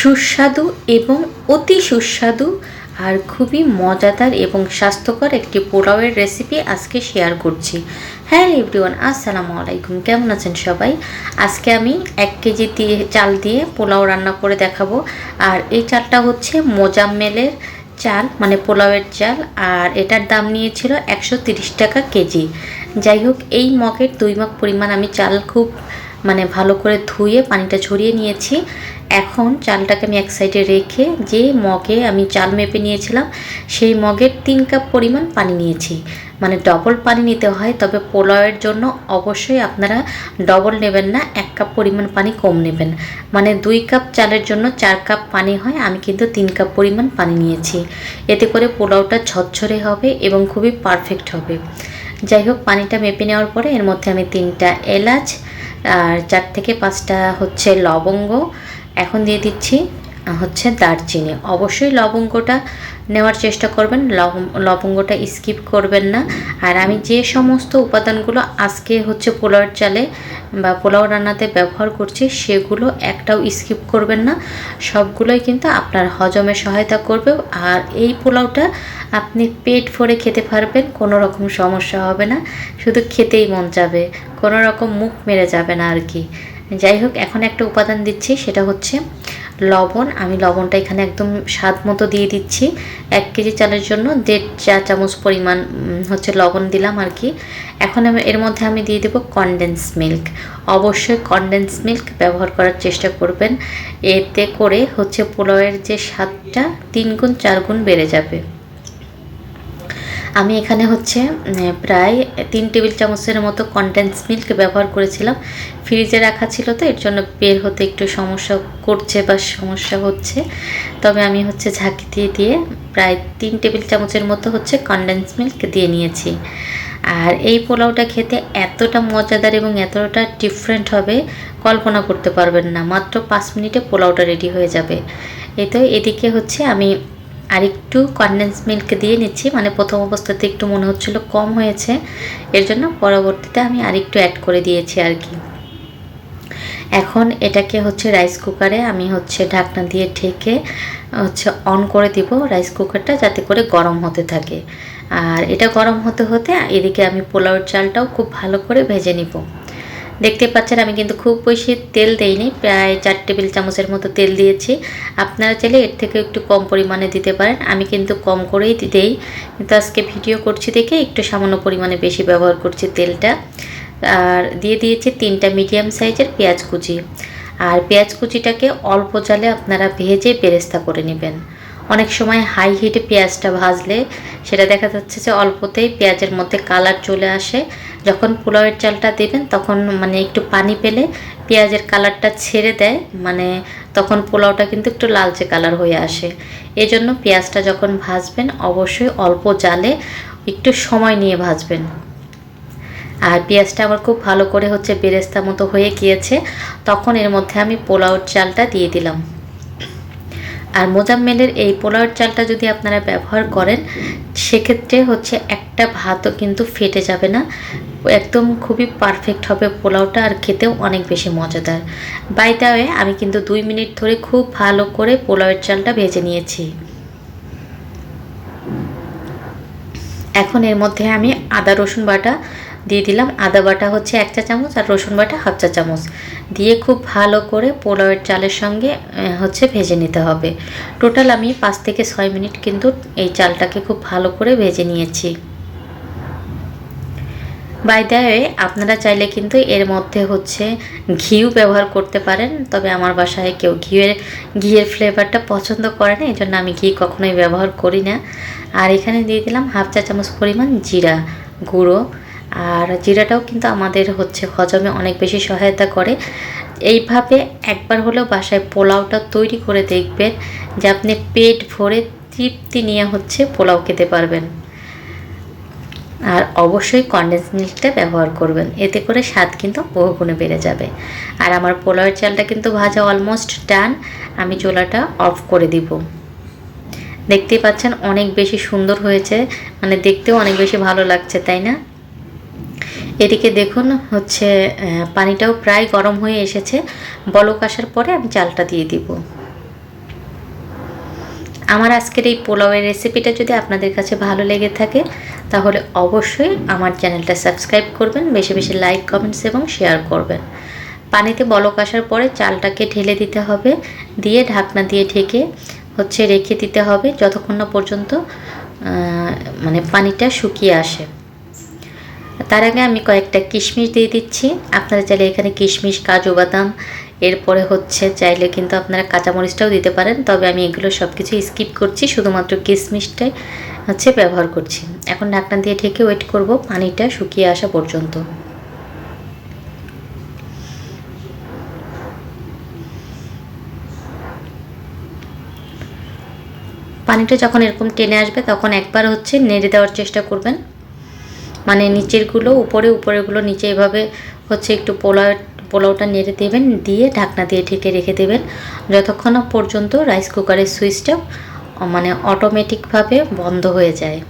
সুস্বাদু এবং অতি সুস্বাদু আর খুবই মজাদার এবং স্বাস্থ্যকর একটি পোলাওয়ের রেসিপি আজকে শেয়ার করছি। হ্যাঁ এভরিওয়ান আসসালামু আলাইকুম। কেমন আছেন সবাই? আজকে আমি এক কেজি দিয়ে চাল দিয়ে পোলাও রান্না করে দেখাবো। আর এই চালটা হচ্ছে মোজাম্মেলের চাল মানে পোলাওয়ের চাল। আর এটার দাম নিয়েছিল একশো টাকা কেজি। যাই হোক, এই মগের দুই মগ পরিমাণ আমি চাল খুব মানে ভালো করে ধুয়ে পানিটা ঝরিয়ে নিয়েছি। এখন চালটাকে আমি এক সাইডে রেখে যে মগে আমি চাল মেপে নিয়েছিলাম, সেই মগের তিন কাপ পরিমাণ পানি নিয়েছি। মানে ডবল পানি নিতে হয়, তবে পোলাওয়ের জন্য অবশ্যই আপনারা ডবল নেবেন না, এক কাপ পরিমাণ পানি কম নেবেন। মানে দুই কাপ চালের জন্য চার কাপ পানি হয়, আমি কিন্তু তিন কাপ পরিমাণ পানি নিয়েছি। এতে করে পোলাওটা ঝরঝরে হবে এবং খুবই পারফেক্ট হবে। যাই হোক, পানিটা মেপে নেওয়ার পরে এর মধ্যে আমি তিনটা এলাচ আর চার থেকে পাঁচটা হচ্ছে লবঙ্গ। এখন দিয়ে দিচ্ছি হচ্ছে দারচিনি। অবশ্যই লবঙ্গটা নেওয়ার চেষ্টা করবেন, লব- লবঙ্গটা স্কিপ করবেন না। আর আমি যে সমস্ত উপাদানগুলো আজকে হচ্ছে পোলাওর চালে বা পোলাও রান্নাতে ব্যবহার করছি, সেগুলো একটাও স্কিপ করবেন না। সবগুলোই কিন্তু আপনার হজমে সহায়তা করবে। আর এই পোলাওটা আপনি পেট ভরে খেতে পারবেন, কোনো রকম সমস্যা হবে না। শুধু খেতেই মন যাবে কোনো রকম মুখ মেরে যাবে না আর কি। যাই হোক, এখন একটা উপাদান দিচ্ছি, সেটা হচ্ছে লবণ, আমি লবণটা এখানে একদম স্বাদ মতো দিয়ে দিচ্ছি। এক কেজি চালের জন্য দেড় চা চামচ পরিমাণ হচ্ছে লবণ দিলাম আর কি। এখন আমি, এর মধ্যে আমি দিয়ে দেবো কনডেন্স মিল্ক অবশ্যই কনডেন্স মিল্ক ব্যবহার করার চেষ্টা করবেন। এতে করে হচ্ছে পোলাওয়ের যে স্বাদটা তিন গুণ, চার গুণ বেড়ে যাবে। আমি এখানে হচ্ছে প্রায় তিন টেবিল চামচের মতো কনডেন্স মিল্ক ব্যবহার করেছিলাম। ফ্রিজে রাখা ছিল তো, এর জন্য বের হতে একটু সমস্যা করছে বা সমস্যা হচ্ছে। তবে আমি হচ্ছে ঝাঁকি দিয়ে দিয়ে প্রায় তিন টেবিল চামচের মতো হচ্ছে কনডেন্স মিল্ক দিয়ে নিয়েছি। আর এই পোলাওটা খেতে এতটা মজাদার এবং এতটা ডিফারেন্ট হবে, কল্পনা করতে পারবেন না। মাত্র পাঁচ মিনিটে পোলাওটা রেডি হয়ে যাবে। এই তো, এদিকে হচ্ছে আমি আরেকটু কনডেন্স মিল্ক দিয়ে নিচ্ছি। মানে প্রথম অবস্থাতে একটু মনে হচ্ছিল কম হয়েছে। এর জন্য পরবর্তীতে আমি আরেকটু অ্যাড করে দিয়েছি আর কি। এখন এটাকে হচ্ছে রাইস কুকারে আমি হচ্ছে ঢাকনা দিয়ে ঢেকে হচ্ছে অন করে দিব রাইস কুকারটা যাতে করে গরম হতে থাকে। আর এটা গরম হতে হতে এদিকে আমি পোলাওর চালটাও খুব ভালো করে ভেজে নিব। দেখতে পাচ্ছেন, আমি কিন্তু খুব বেশি তেল দেইনি, প্রায় চার টেবিল চামচের মতো তেল দিয়েছি। আপনারা চাইলে এর থেকে একটু কম পরিমাণে দিতে পারেন, আমি কিন্তু কম করেই দেই। কিন্তু আজকে ভিডিও করছি দেখে একটু সামান্য পরিমাণে বেশি ব্যবহার করছি তেলটা। আর দিয়ে দিয়েছি তিনটা মিডিয়াম সাইজের পেঁয়াজ কুচি। আর পেঁয়াজ কুচিটাকে অল্প জালে আপনারা ভেজে বেরেস্তা করে নেবেন। অনেক সময় হাই হিটে পেঁয়াজটা ভাজলে সেটা দেখা যাচ্ছে যে অল্পতেই পেঁয়াজের মধ্যে কালার চলে আসে। যখন পোলাওয়ের চালটা দেবেন তখন মানে একটু পানি পেলে পেঁয়াজের কালারটা ছেড়ে দেয় মানে তখন পোলাওটা কিন্তু একটু লালচে কালার হয়ে আসে। এজন্য পেঁয়াজটা যখন ভাজবেন অবশ্যই অল্প জালে একটু সময় নিয়ে ভাজবেন। আর পেঁয়াজটা আমার খুব ভালো করে হচ্ছে বেরেস্তা মতো হয়ে গিয়েছে, তখন এর মধ্যে আমি পোলাওর চালটা দিয়ে দিলাম। আর মোজাম্মেলের এই পোলাওর চালটা যদি আপনারা ব্যবহার করেন, সেক্ষেত্রে হচ্ছে একটা ভাতও কিন্তু ফেটে যাবে না। একদম খুবই পারফেক্ট হবে পোলাওটা আর খেতেও অনেক বেশি মজাদার। বাই দা আমি কিন্তু দুই মিনিট ধরে খুব ভালো করে পোলাওয়ের চালটা ভেজে নিয়েছি। এখন এর মধ্যে আমি আদা রসুন বাটা দিয়ে দিলাম আদা বাটা হচ্ছে এক চা চামচ আর রসুন বাটা হাফ চা চামচ। দিয়ে খুব ভালো করে পোলাওয়ের চালের সঙ্গে হচ্ছে ভেজে নিতে হবে। টোটাল আমি পাঁচ থেকে ছয় মিনিট কিন্তু এই চালটাকে খুব ভালো করে ভেজে নিয়েছি। বাই আপনারা চাইলে কিন্তু এর মধ্যে হচ্ছে ঘিও ব্যবহার করতে পারেন, তবে আমার বাসায় কেউ ঘিয়ের ঘিয়ের ফ্লেভারটা পছন্দ করে না এই জন্য আমি ঘি কখনোই ব্যবহার করি না। আর এখানে দিয়ে দিলাম হাফ চা চামচ পরিমাণ জিরা গুঁড়ো। আর জিরাটাও কিন্তু আমাদের হচ্ছে হজমে অনেক বেশি সহায়তা করে। এইভাবে একবার হলেও বাসায় পোলাওটা তৈরি করে দেখবেন যে আপনি পেট ভরে তৃপ্তি নিয়ে হচ্ছে পোলাও খেতে পারবেন। আর অবশ্যই কন্ডেন্স মিল্কটা ব্যবহার করবেন, এতে করে স্বাদ কিন্তু বহুগুণে বেড়ে যাবে। আর আমার পোলাওয়ের চালটা কিন্তু ভাজা অলমোস্ট ডান আমি চোলাটা অফ করে দিব। দেখতেই পাচ্ছেন অনেক বেশি সুন্দর হয়েছে মানে দেখতেও অনেক বেশি ভালো লাগছে, তাই না? এদিকে দেখুন, হচ্ছে পানিটাও প্রায় গরম হয়ে এসেছে। বলক আসার পরে আমি চালটা দিয়ে দিব। আমার আজকের এই পোলাওয়ের রেসিপিটা যদি আপনাদের কাছে ভালো লেগে থাকে, তাহলে অবশ্যই আমার চ্যানেলটা সাবস্ক্রাইব করবেন, বেশি বেশি লাইক, কমেন্টস এবং শেয়ার করবেন। পানিতে বলক আসার পরে চালটাকে ঢেলে দিতে হবে, দিয়ে ঢাকনা দিয়ে ঢেকে, হচ্ছে, রেখে দিতে হবে, যতক্ষণ না পর্যন্ত মানে পানিটা শুকিয়ে আসে। তার আগে আমি কয়েকটা কিশমিশ দিয়ে দিচ্ছি। আপনারা চাইলে এখানে কিশমিশ, কাজু বাদাম, এরপরে হচ্ছে চাইলে কিন্তু আপনারা কাঁচামরিচটাও দিতে পারেন। তবে আমি এগুলো সব কিছু স্কিপ করছি, শুধুমাত্র কিশমিশটাই হচ্ছে ব্যবহার করছি। এখন ঢাকনা দিয়ে ঢেকে ওয়েট করব পানিটা শুকিয়ে আসা পর্যন্ত। পানিটা যখন এরকম টেনে আসবে, তখন একবার হচ্ছে নেড়ে দেওয়ার চেষ্টা করবেন। মানে নিচেরগুলো, উপরে উপরেগুলো নিচে এভাবে হচ্ছে একটু পোলাও পোলাওটা নেড়ে দেবেন, দিয়ে ঢাকনা দিয়ে ঢেকে রেখে দেবেন। যতক্ষণ পর্যন্ত রাইস কুকারের সুইচটা মানে অটোমেটিকভাবে বন্ধ হয়ে যায়।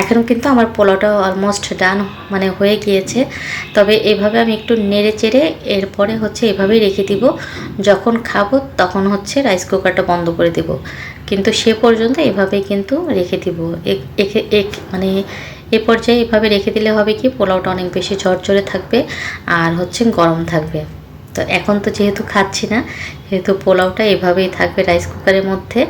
এখন কিন্তু আমার পোলাওটা অলমোস্ট ডান মানে হয়ে গিয়েছে। তবে এভাবে আমি একটু নেড়ে চেড়ে এরপরে হচ্ছে এভাবেই রেখে দিব। যখন খাব, তখন হচ্ছে রাইস কুকারটা বন্ধ করে দেব। কিন্তু সে পর্যন্ত এভাবেই কিন্তু রেখে দিব। এক- মানে এ পর্যায়ে এভাবে রেখে দিলে হবে কি, পোলাওটা অনেক বেশি ঝরঝরে থাকবে আর হচ্ছে গরম থাকবে। তো এখন তো যেহেতু খাচ্ছি না যেহেতু পোলাওটা এভাবেই থাকবে রাইস কুকারের মধ্যে।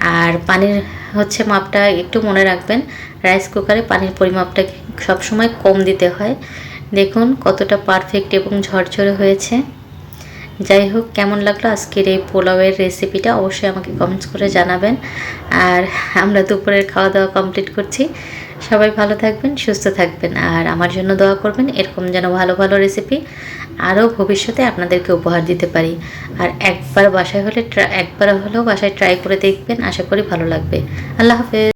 আর পানির হচ্ছে মাপটা একটু মনে রাখবেন রাইস কুকারে পানির পরিমাপটা সবসময় কম দিতে হয়। দেখুন কতটা পারফেক্ট এবং ঝরঝরে হয়েছে। যাই হোক, কেমন লাগল আজকের এই পোলাওয়ের রেসিপিটা অবশ্যই আমাকে কমেন্টস করে জানাবেন। আর আমরা দুপুরের খাওয়া দাওয়া কমপ্লিট করছি। সবাই ভালো থাকবেন, সুস্থ থাকবেন, আর আমার জন্য দোয়া করবেন, এরকম যেন ভালো ভালো রেসিপি আরও ভবিষ্যতে আপনাদেরকে উপহার দিতে পারি। আর একবার বাসায় হলে একবার হলেও বাসায় ট্রাই করে দেখবেন, আশা করি ভালো লাগবে। আল্লাহ হাফেজ।